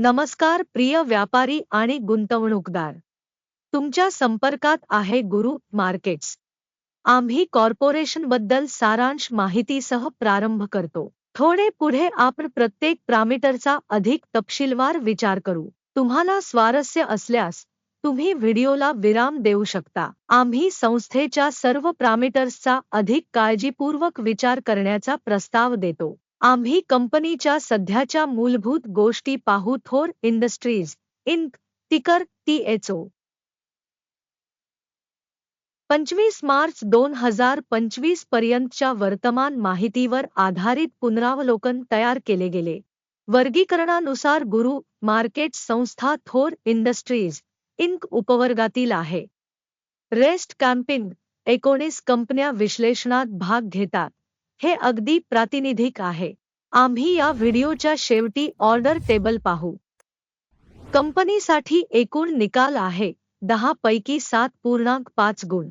नमस्कार प्रिय व्यापारी आणि गुंतवणूकदार. तुमच्या संपर्कात आहे गुरु मार्केट्स. आम्ही कॉर्पोरेशनबद्दल सारांश माहितीसह प्रारंभ करतो. थोडे पुढे आपण प्रत्येक प्रामीटरचा अधिक तपशीलवार विचार करू. तुम्हाला स्वारस्य असल्यास तुम्ही व्हिडिओला विराम देऊ शकता. आम्ही संस्थेच्या सर्व प्रामीटर्सचा अधिक काळजीपूर्वक विचार करण्याचा प्रस्ताव देतो. आम्ही कंपनीच्या सध्याच्या मूलभूत गोष्टी पाहू थोर इंडस्ट्रीज इंक तिकर टीएचओ. पंचवीस मार्च दोन हजार पंचवीस पर्यंतच्या वर्तमान माहितीवर आधारित पुनरावलोकन तयार केले गेले. वर्गीकरणानुसार गुरु मार्केट संस्था थोर इंडस्ट्रीज इंक उपवर्गातील आहे. रेस्ट कॅम्पिंग एकोणीस कंपन्या विश्लेषणात भाग घेतात. हे अगदी प्रातिनिधिक आहे. आम्ही या व्हिडिओच्या शेवटी ऑर्डर टेबल पाहू. कंपनीसाठी एकूण निकाल आहे दहा पैकी सात पूर्णांक पाच गुण.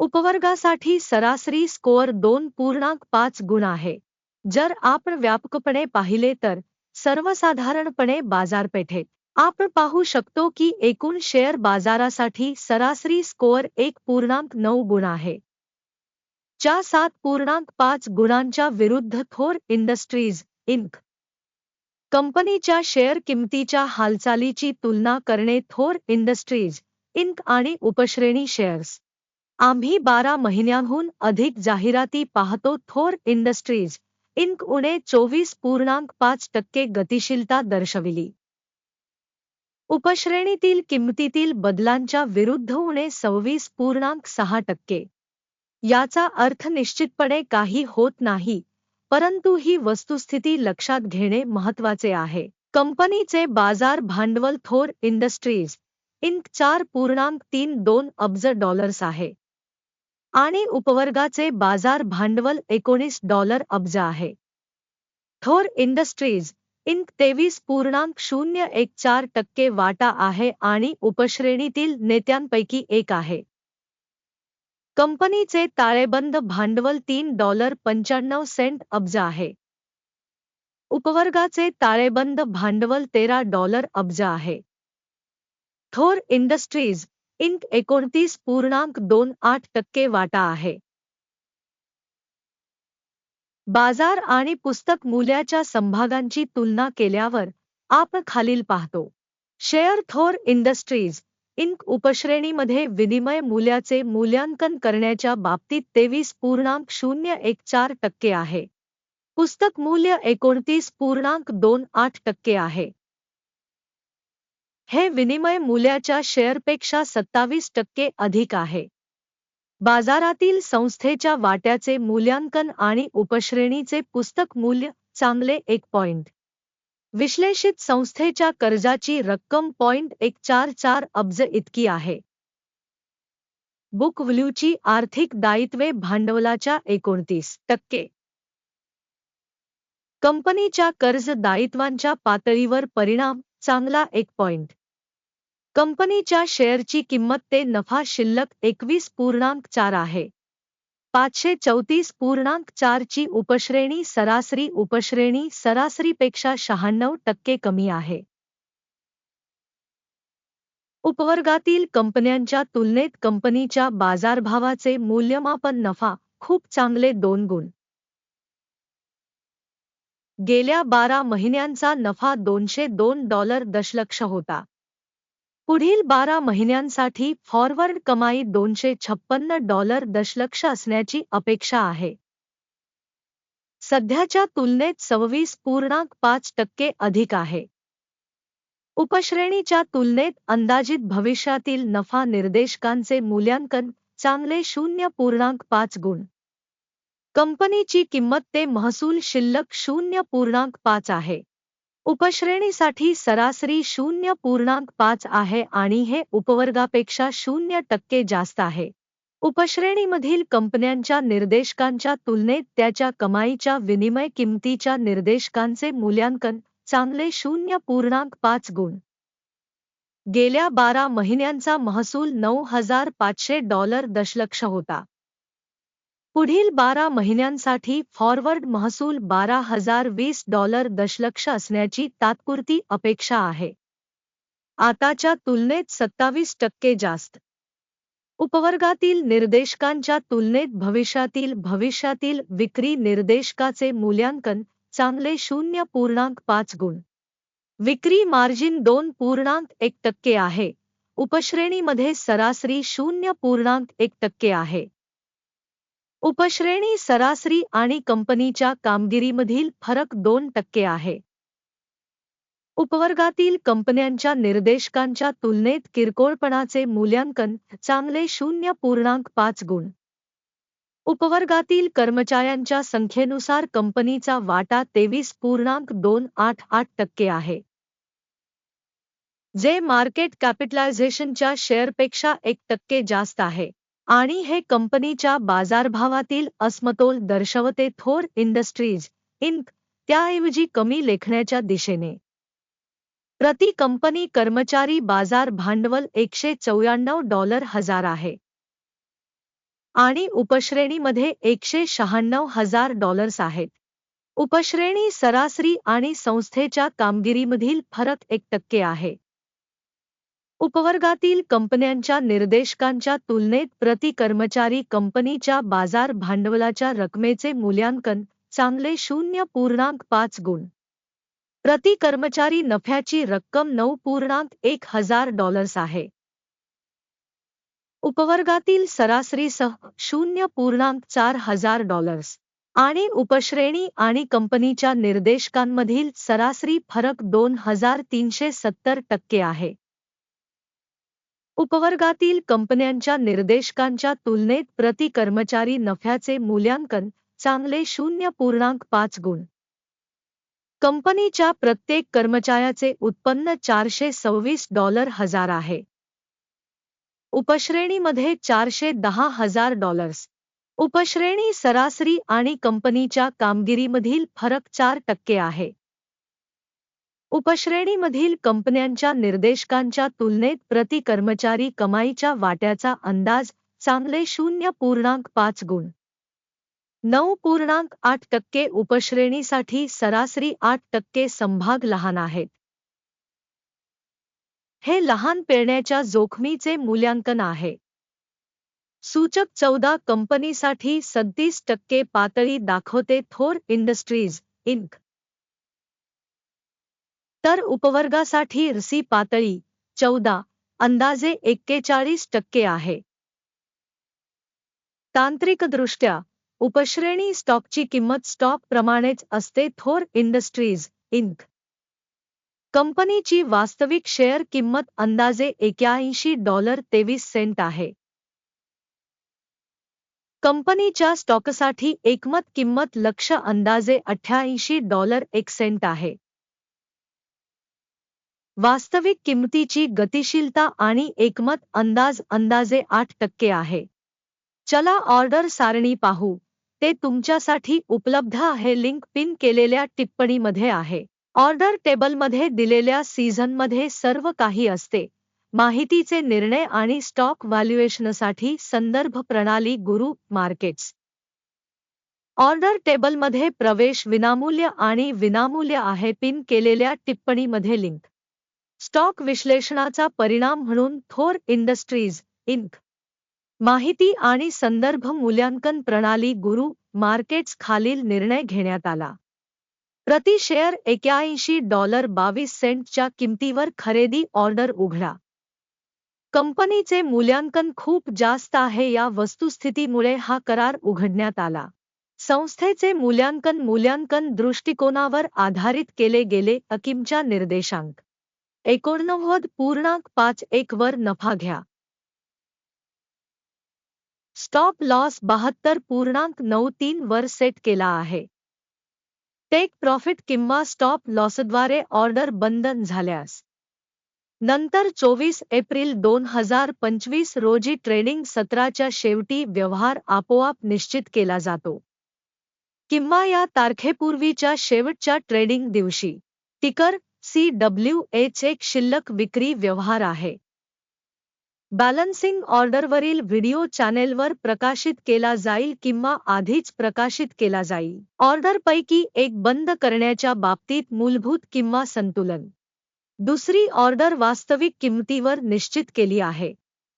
उपवर्गासाठी सरासरी स्कोअर दोन पूर्णांक पाच गुण आहे. जर आपण व्यापकपणे पाहिले तर सर्वसाधारणपणे बाजारपेठेत आपण पाहू शकतो की एकूण शेअर बाजारासाठी सरासरी स्कोअर एक पूर्णांक नऊ गुण आहे. च्या सात पूर्णांक पाच गुणांच्या विरुद्ध थोर इंडस्ट्रीज इंक. कंपनीच्या शेअर किमतीच्या हालचालीची तुलना करणे थोर इंडस्ट्रीज इंक आणि उपश्रेणी शेअर्स. आम्ही बारा महिन्यांहून अधिक जाहिराती पाहतो थोर इंडस्ट्रीज इंक उणे चोवीस पूर्णांक पाच टक्के गतिशीलता दर्शविली. उपश्रेणीतील किंमतीतील बदलांच्या विरुद्ध उणे सव्वीस पूर्णांक सहा टक्के. याचा अर्थ निश्चितपणे काही होत नाही. परंतु ही वस्तुस्थिती लक्षात घेणे महत्त्वाचे आहे. कंपनीचे बाजार भांडवल थोर इंडस्ट्रीज इंक चार पूर्णांक तीन दोन अब्ज डॉलर्स आहे. आणि उपवर्गाचे बाजार भांडवल एकोणीस डॉलर अब्ज आहे. थोर इंडस्ट्रीज इंक तेवीस पूर्णांक शून्य एक चार टक्के वाटा आहे आणि उपश्रेणीतील नेत्यांपैकी एक आहे. कंपनीचे ताळेबंद भांडवल तीन डॉलर पंच्याण्णव सेंट अब्ज आहे. उपवर्गाचे ताळेबंद भांडवल तेरा डॉलर अब्ज आहे. थोर इंडस्ट्रीज इंक एकोणतीस पूर्णांक दोन आठ टक्के वाटा आहे. बाजार आणि पुस्तक मूल्याच्या संभागांची तुलना केल्यावर आपण खालील पाहतो. शेअर थोर इंडस्ट्रीज इंक उपश्रेणीमध्ये विनिमय मूल्याचे मूल्यांकन करण्याच्या बाबतीत तेवीस पूर्णांक शून्य एक चार टक्के आहे. पुस्तक मूल्य एकोणतीस पूर्णांक दोन आठ टक्के आहे. हे विनिमय मूल्याच्या शेअरपेक्षा सत्तावीस टक्के अधिक आहे. बाजारातील संस्थेच्या वाट्याचे मूल्यांकन आणि उपश्रेणीचे पुस्तक मूल्य चांगले एक पॉइंट. विश्लेषित संस्थेच्या कर्जाची रक्कम पॉइंट एक चार चार अब्ज इतकी आहे. बुक व्हॅल्यूची आर्थिक दायित्वे भांडवलाच्या एकोणतीस टक्के. कंपनीच्या कर्ज दायित्वांच्या पातळीवर परिणाम चांगला एक पॉइंट. कंपनीच्या शेअरची किंमत ते नफा शिल्लक एकवीस पूर्णांक चार आहे. पाचशे चौतीस पूर्णांक चारची उपश्रेणी सरासरी उपश्रेणी सरासरीपेक्षा शहाण्णव टक्के कमी आहे. उपवर्गातील कंपन्यांच्या तुलनेत कंपनीच्या बाजारभावाचे मूल्यमापन नफा खूप चांगले दोन गुण. गेल्या बारा महिन्यांचा नफा दोनशे दोन डॉलर दशलक्ष होता. पुढील बारा महिन्यांसाठी फॉरवर्ड कमाई दोनशे छप्पन्न डॉलर दशलक्ष असण्याची अपेक्षा आहे. सध्याच्या तुलनेत सव्वीस पूर्णांक पाच टक्के अधिक आहे. उपश्रेणीच्या तुलनेत अंदाजित भविष्यातील नफा निर्देशकांचे मूल्यांकन चांगले शून्य पूर्णांक पाच गुण. कंपनीची किंमत ते महसूल शिल्लक शून्य पूर्णांक पाच आहे. उपश्रेणीसाठी सरासरी शून्य पूर्णांक पाच आहे आणि हे उपवर्गापेक्षा शून्य टक्के जास्त आहे. उपश्रेणीमधील कंपन्यांच्या निर्देशकांच्या तुलनेत त्याच्या कमाईच्या विनिमय किंमतीच्या निर्देशकांचे मूल्यांकन चांगले शून्य पूर्णांक पाच गुण. गेल्या बारा महिन्यांचा महसूल नऊ हजार पाचशे डॉलर दशलक्ष होता. पुढील बारा महिन्यांसाठी फॉरवर्ड महसूल बारा हजार वीस डॉलर दशलक्ष असण्याची तात्पुरती अपेक्षा आहे. आताच्या तुलनेत सत्तावीस टक्के जास्त. उपवर्गातील निर्देशकांच्या तुलनेत भविष्यातील भविष्यातील विक्री निर्देशकाचे मूल्यांकन चांगले शून्य पूर्णांक पाच गुण. विक्री मार्जिन दोन पूर्णांक एक टक्के आहे. उपश्रेणीमध्ये सरासरी शून्य पूर्णांक एक टक्के आहे. उपश्रेणी सरासरी आणि कंपनीच्या कामगिरीमधील फरक दोन टक्के आहे. उपवर्गातील कंपन्यांच्या निर्देशकांच्या तुलनेत किरकोळपणाचे मूल्यांकन चांगले शून्य पूर्णांक पाच गुण. उपवर्गातील कर्मचाऱ्यांच्या संख्येनुसार कंपनीचा वाटा तेवीस पूर्णांक दोन आठ आठ टक्के आहे. जे मार्केट कॅपिटलायझेशनच्या शेअरपेक्षा एक टक्के जास्त आहे. आणि हे कंपनीच्या बाजारभावातील अस्मतोल दर्शवते थोर इंडस्ट्रीज इंक त्याऐवजी कमी लेखण्याच्या दिशेने. प्रति कंपनी कर्मचारी बाजार भांडवल एकशे चौऱ्याण्णव डॉलर हजार आहे. आणि उपश्रेणीमध्ये एकशे शहाण्णव हजार डॉलर्स आहेत. उपश्रेणी सरासरी आणि संस्थेच्या कामगिरीमधील फरक एक टक्के आहे. उपवर्गातील कंपन्यांच्या निर्देशकांच्या तुलनेत प्रति कर्मचारी कंपनीच्या बाजार भांडवलाच्या रकमेचे मूल्यांकन चांगले शून्य पूर्णांक पाच गुण. प्रति कर्मचारी नफ्याची रक्कम नऊ पूर्णांक एक हजार डॉलर्स आहे. उपवर्गातील सरासरीसह शून्य पूर्णांक चार हजार डॉलर्स. आणि उपश्रेणी आणि कंपनीच्या निर्देशकांमधील सरासरी फरक दोन हजार तीनशे सत्तर टक्के आहे. उपवर्गातील कंपन्यांच्या निर्देशकांच्या तुलनेत प्रति कर्मचारी नफ्याचे मूल्यांकन चांगले शून्य पूर्णांक पाच गुण. कंपनीच्या प्रत्येक कर्मचाऱ्याचे उत्पन्न चारशे सव्वीस डॉलर हजार आहे. उपश्रेणीमध्ये चारशे दहा हजार डॉलर्स. उपश्रेणी सरासरी आणि कंपनीच्या कामगिरीमधील फरक चार टक्के आहे. उपश्रेणीमधील कंपन्यांच्या निर्देशकांच्या तुलनेत प्रति कर्मचारी कमाईच्या वाट्याचा अंदाज चांगले शून्य पूर्णांक पाच गुण. नऊ पूर्णांक आठ टक्के उपश्रेणीसाठी सरासरी आठ टक्के संभाग लहान आहेत. हे लहान पेरण्याच्या जोखमीचे मूल्यांकन आहे. सूचक चौदा कंपनीसाठी सदतीस टक्के पातळी दाखवते थोर इंडस्ट्रीज इंक. तर उपवर्गासाठी रसी पातळी चौदा अंदाजे एक्केचाळीस टक्के आहे. तांत्रिकदृष्ट्या उपश्रेणी स्टॉकची किंमत स्टॉक प्रमाणेच असते थोर इंडस्ट्रीज इंक. कंपनीची वास्तविक शेअर किंमत अंदाजे एक्याऐंशी डॉलर तेवीस सेंट आहे. कंपनीच्या स्टॉकसाठी एकमत किंमत लक्ष अंदाजे अठ्ठ्याऐंशी डॉलर एक सेंट आहे. वास्तविक किंमतीची गतिशीलता आणि एकमत अंदाज अंदाजे आठ टक्के आहे. चला ऑर्डर सारणी पाहू. ते तुमच्यासाठी उपलब्ध आहे लिंक पिन केलेल्या टिप्पणीमध्ये आहे. ऑर्डर टेबलमध्ये दिलेल्या सीझनमध्ये सर्व काही असते. माहितीचे निर्णय आणि स्टॉक व्हॅल्युएशनसाठी संदर्भ प्रणाली गुरु मार्केट्स. ऑर्डर टेबलमध्ये प्रवेश विनामूल्य आणि विनामूल्य आहे पिन केलेल्या टिप्पणीमध्ये लिंक. स्टॉक विश्लेषणाचा परिणाम म्हणून थोर इंडस्ट्रीज इंक. माहिती आणि संदर्भ मूल्यांकन प्रणाली गुरु मार्केट्स खालील निर्णय घेण्यात आला. प्रति शेअर एक्याऐंशी डॉलर बावीस सेंटच्या किमतीवर खरेदी ऑर्डर उघडा. कंपनीचे मूल्यांकन खूप जास्त आहे या वस्तुस्थितीमुळे हा करार उघडण्यात आला. संस्थेचे मूल्यांकन मूल्यांकन दृष्टिकोनावर आधारित केले गेले अकिमच्या निर्देशांक. एकोणनव्वद पूर्णांक पाच एक वर नफा घ्या. स्टॉप लॉस बहात्तर पूर्णांक नऊ तीन वर सेट केला आहे. टेक प्रॉफिट किंवा स्टॉप लॉसद्वारे ऑर्डर बंधन झाल्यास. नंतर चोवीस एप्रिल दोन हजार पंचवीस रोजी ट्रेडिंग सत्राच्या शेवटी व्यवहार आपोआप निश्चित केला जातो. किंवा या तारखेपूर्वीच्या शेवटच्या ट्रेडिंग दिवशी टिकर सी डब्ल्यू एच एक शिल्लक विक्री व्यवहार आहे. बॅलन्सिंग ऑर्डरवरील व्हिडिओ चॅनेलवर प्रकाशित केला जाईल किंवा आधीच प्रकाशित केला जाईल. ऑर्डरपैकी एक बंद करण्याच्या बाबतीत मूलभूत किंवा संतुलन. दुसरी ऑर्डर वास्तविक किंमतीवर निश्चित केली आहे.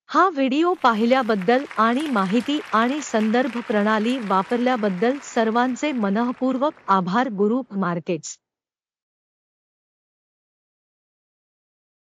हा व्हिडिओ पाहिल्याबद्दल आणि माहिती आणि संदर्भ प्रणाली वापरल्याबद्दल सर्वांचे मनःपूर्वक आभार गुरु मार्केट्स.